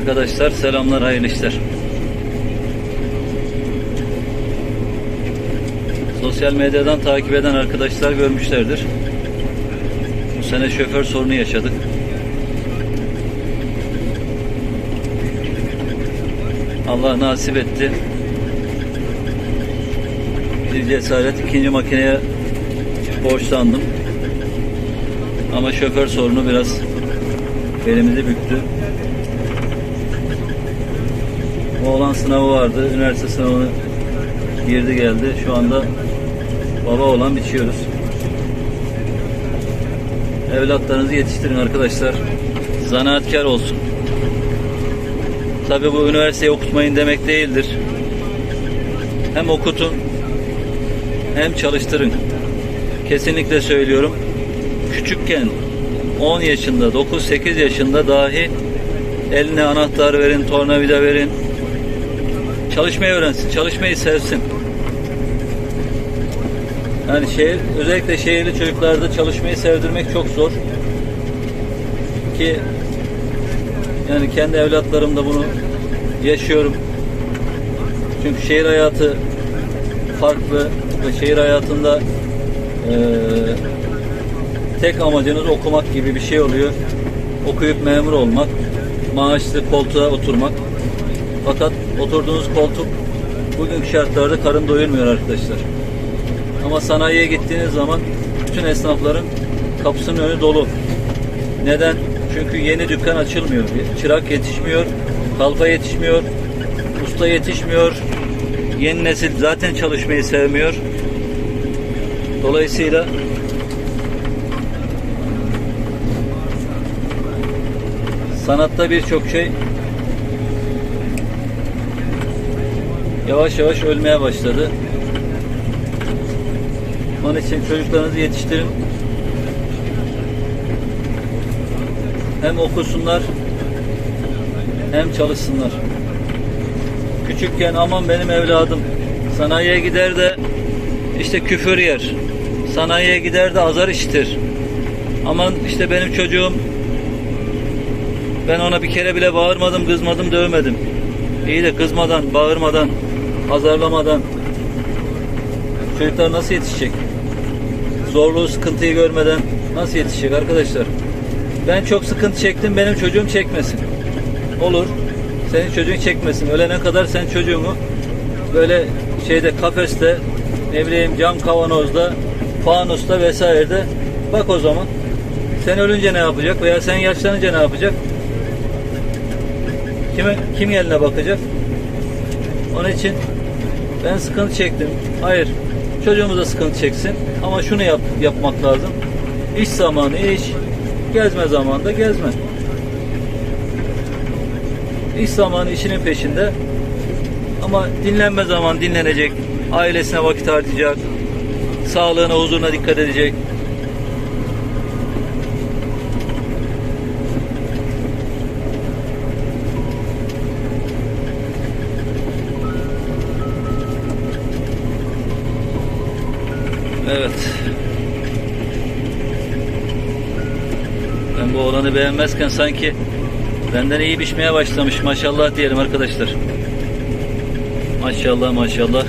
arkadaşlar. Selamlar, hayırlı işler. Sosyal medyadan takip eden arkadaşlar görmüşlerdir. Bu sene şoför sorunu yaşadık. Allah nasip etti. Bir cesaret ikinci makineye borçlandım. Ama şoför sorunu biraz belimizi büktü. Oğlan sınavı vardı. Üniversite sınavını girdi geldi. Şu anda baba olan biçiyoruz. Evlatlarınızı yetiştirin arkadaşlar. Zanaatkar olsun. Tabi bu üniversiteyi okutmayın demek değildir. Hem okutun hem çalıştırın. Kesinlikle söylüyorum. Küçükken 10 yaşında, 9-8 yaşında dahi eline anahtar verin, tornavida verin. Çalışmayı öğrensin, çalışmayı sevsin. Yani şehir, özellikle şehirli çocuklarda çalışmayı sevdirmek çok zor. Ki yani kendi evlatlarımda bunu yaşıyorum. Çünkü şehir hayatı farklı ve şehir hayatında eee, tek amacınız okumak gibi bir şey oluyor. Okuyup memur olmak, maaşlı koltuğa oturmak. Fakat oturduğunuz koltuk bugünkü şartlarda karın doyurmuyor arkadaşlar. Ama sanayiye gittiğiniz zaman bütün esnafların kapısının önü dolu. Neden? Çünkü yeni dükkan açılmıyor. Çırak yetişmiyor, kalfa yetişmiyor, usta yetişmiyor. Yeni nesil zaten çalışmayı sevmiyor. Dolayısıyla sanatta birçok şey yavaş yavaş ölmeye başladı. Onun için çocuklarınızı yetiştirin. Hem okusunlar hem çalışsınlar. Küçükken aman benim evladım sanayiye gider de işte küfür yer. Sanayiye gider de azar işitir. Aman işte benim çocuğum ben ona bir kere bile bağırmadım, kızmadım, dövmedim. İyi de kızmadan, bağırmadan, azarlamadan çocuklar nasıl yetişecek? Zorluğu, sıkıntıyı görmeden nasıl yetişecek arkadaşlar? Ben çok sıkıntı çektim, benim çocuğum çekmesin. Olur. Senin çocuğun çekmesin. Ölene kadar sen çocuğunu böyle şeyde kafeste ne bileyim cam kavanozda fanusta vesairede bak o zaman. Sen ölünce ne yapacak veya sen yaşlanınca ne yapacak? Kime, kim eline bakacak? Onun için ben sıkıntı çektim. Hayır. Çocuğumuz da sıkıntı çeksin. Ama şunu yap, yapmak lazım. İş zamanı iş, gezme zamanında gezme. İş zamanı işinin peşinde. Ama dinlenme zaman dinlenecek. Ailesine vakit harcayacak. Sağlığına, huzuruna dikkat edecek. Evet. Ben bu oğlanı beğenmezken sanki benden iyi biçmeye başlamış. Maşallah diyelim arkadaşlar. Maşallah maşallah.